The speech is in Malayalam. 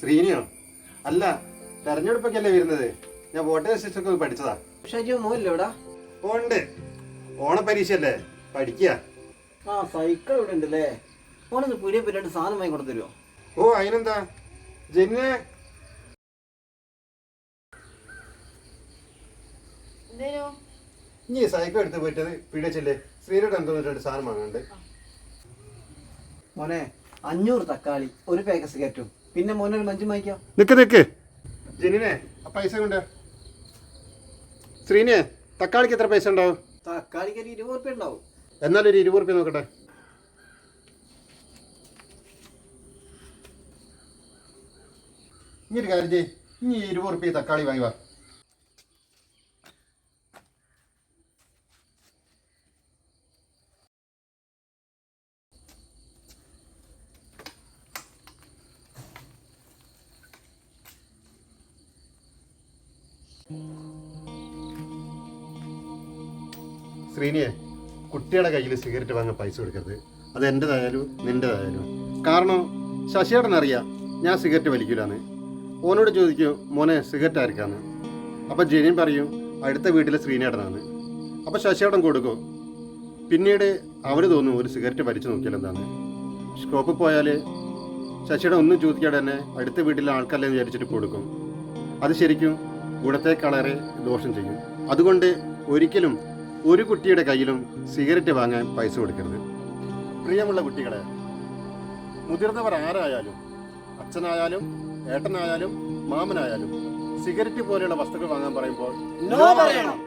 ശ്രീനിയോ. അല്ല തെരഞ്ഞെടുപ്പൊക്കെയല്ലേ വരുന്നത്? ഞാൻ വോട്ടേഴ്സ് ഒക്കെ പഠിച്ചതാ. ഷജു മോല്ലേ ഇവിടെ. ഉണ്ട്. ഓണപരീക്ഷ അല്ലേ പഠിക്കുക ആ സൈക്കിൾ ഇവിടെ ഉണ്ടല്ലേ. ഓണൊന്ന് പുതിയ രണ്ട് സാധനം വാങ്ങി കൊടുത്തരുമോ ഓ അതിനെന്താ? ജെന്നെ നീ ഇനി സൈക്കിൾ എടുത്ത് പോയിട്ടത് പിടിച്ചല്ലേ ശ്രീനോട് എന്തോ രണ്ട് സാധനം വാങ്ങാണ്ട് മോനെ അഞ്ഞൂറ് തക്കാളി ഒരു പാക്ക് സിഗരറ്റും പിന്നെ മോനൊരു മഞ്ചും വാങ്ങിക്കോ. നിക്ക് നിക്ക്. ജെന്നിനെ ആ പൈസ കൊണ്ട് ശ്രീനെ തക്കാളിക്ക് എത്ര പൈസ ഉണ്ടാവും? തക്കാളിക്ക് ഒരു ഇരുപത് റുപ്യ ഉണ്ടാവും. എന്നാലും ഒരു ഇരുപത് റുപ്യ നോക്കട്ടെ. ഇനി ഒരു കാര്യം ചെയ്യ്. ഇനി ഇരുപത് റുപ്യ തക്കാളി വാങ്ങി വാ. ശ്രീനിയെ കുട്ടിയുടെ കയ്യിൽ സിഗരറ്റ് വാങ്ങാൻ പൈസ കൊടുക്കരുത്. അത് എന്റെതായാലും നിന്റെതായാലും കാരണം ശശിയേട്ടൻ അറിയാം ഞാൻ സിഗരറ്റ് വലിക്കൂലാണ് ഓനോട് ചോദിക്കും മോനെ സിഗരറ്റ് ആർക്കാന്ന്? അപ്പം ജെനിൻ പറയും അടുത്ത വീട്ടിലെ ശ്രീനേടനാണ് അപ്പം ശശിയേട്ടൻ കൊടുക്കും. പിന്നീട് അവർ തോന്നും ഒരു സിഗരറ്റ് വലിച്ചു നോക്കിയാൽ എന്താണ് ഷോപ്പിൽ പോയാൽ ശശിയുടെ ഒന്നും ചോദിക്കാതെ തന്നെ അടുത്ത വീട്ടിലെ ആൾക്കല്ലേ വിചാരിച്ചിട്ട് കൊടുക്കും. അത് ശരിക്കും ഗുണത്തെക്കാളേറെ ദോഷം ചെയ്യും. അതുകൊണ്ട് ഒരിക്കലും ഒരു കുട്ടിയുടെ കയ്യിലും സിഗരറ്റ് വാങ്ങാൻ പൈസ കൊടുക്കരുത്. പ്രിയമുള്ള കുട്ടികളെ മുതിർന്നവർ ആരായാലും അച്ഛനായാലും ഏട്ടനായാലും മാമനായാലും സിഗരറ്റ് പോലെയുള്ള വസ്തുക്കൾ വാങ്ങാൻ പറയുമ്പോൾ നോ പറയണം.